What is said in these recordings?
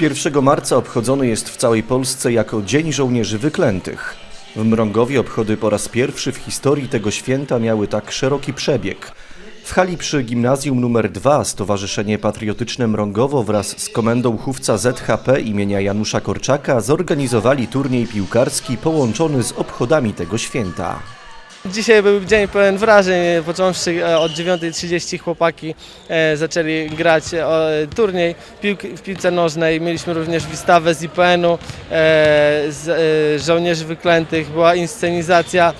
1 marca obchodzony jest w całej Polsce jako Dzień Żołnierzy Wyklętych. W Mrągowie obchody po raz pierwszy w historii tego święta miały tak szeroki przebieg. W hali przy gimnazjum nr 2 Stowarzyszenie Patriotyczne Mrągowo wraz z komendą chówca ZHP imienia Janusza Korczaka zorganizowali turniej piłkarski połączony z obchodami tego święta. Dzisiaj był dzień pełen wrażeń, począwszy e, od 9.30 chłopaki e, zaczęli grać e, turniej w piłce nożnej. Mieliśmy również wystawę z IPN-u, z żołnierzy wyklętych, była inscenizacja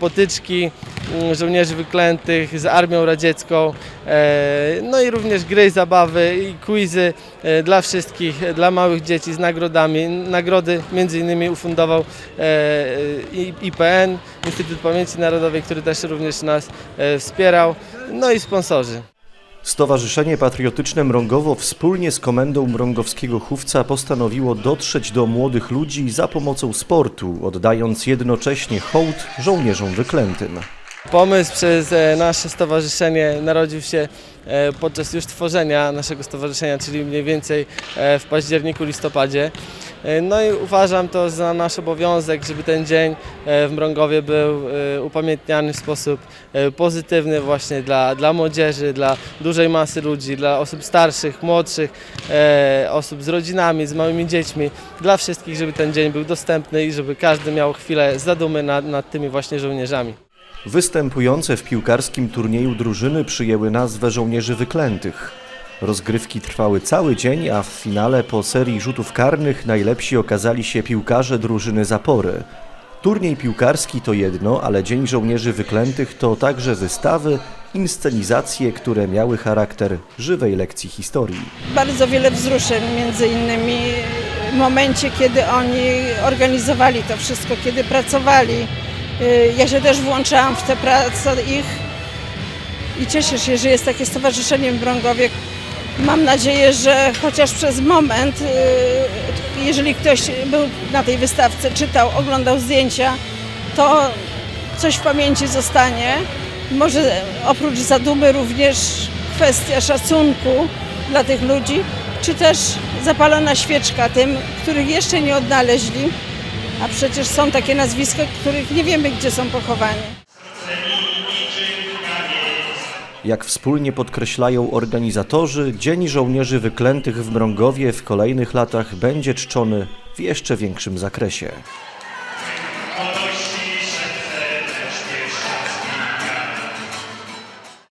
potyczki mm, żołnierzy wyklętych z armią radziecką, e, no i również gry, zabawy i quizy e, dla wszystkich, e, dla małych dzieci z nagrodami. Nagrody między innymi ufundował e, IPN, Instytut Pamięci Narodowej, który też również nas e, wspierał, no i sponsorzy. Stowarzyszenie Patriotyczne Mrągowo wspólnie z komendą mrągowskiego chówca postanowiło dotrzeć do młodych ludzi za pomocą sportu, oddając jednocześnie hołd żołnierzom wyklętym. Pomysł przez e, nasze stowarzyszenie narodził się e, podczas już tworzenia naszego stowarzyszenia, czyli mniej więcej e, w październiku, listopadzie. E, No i uważam to za nasz obowiązek, żeby ten dzień e, w Mrągowie był e, upamiętniany w sposób pozytywny właśnie dla, dla młodzieży, dla dużej masy ludzi, dla osób starszych, młodszych, osób z rodzinami, z małymi dziećmi, dla wszystkich, żeby ten dzień był dostępny i żeby każdy miał chwilę zadumy nad, nad tymi właśnie żołnierzami. Występujące w piłkarskim turnieju drużyny przyjęły nazwę żołnierzy wyklętych. Rozgrywki trwały cały dzień, a w finale po serii rzutów karnych najlepsi okazali się piłkarze drużyny Zapory. Turniej piłkarski to jedno, ale Dzień Żołnierzy Wyklętych to także wystawy, inscenizacje, które miały charakter żywej lekcji historii. bardzo wiele wzruszeń, między innymi w momencie, kiedy oni organizowali to wszystko, kiedy pracowali. Y, Ja się też włączałam w tę pracę ich i cieszę się, że jest takie stowarzyszenie w Brągowie. Mam nadzieję, że chociaż przez moment, y, jeżeli ktoś był na tej wystawce, czytał, oglądał zdjęcia, to coś w pamięci zostanie. Może oprócz zadumy również kwestia szacunku dla tych ludzi, czy też zapalona świeczka tym, których jeszcze nie odnaleźli, a przecież są takie nazwiska, których nie wiemy, gdzie są pochowani. Jak wspólnie podkreślają organizatorzy, Dzień Żołnierzy Wyklętych w Mrągowie w kolejnych latach będzie czczony w jeszcze większym zakresie.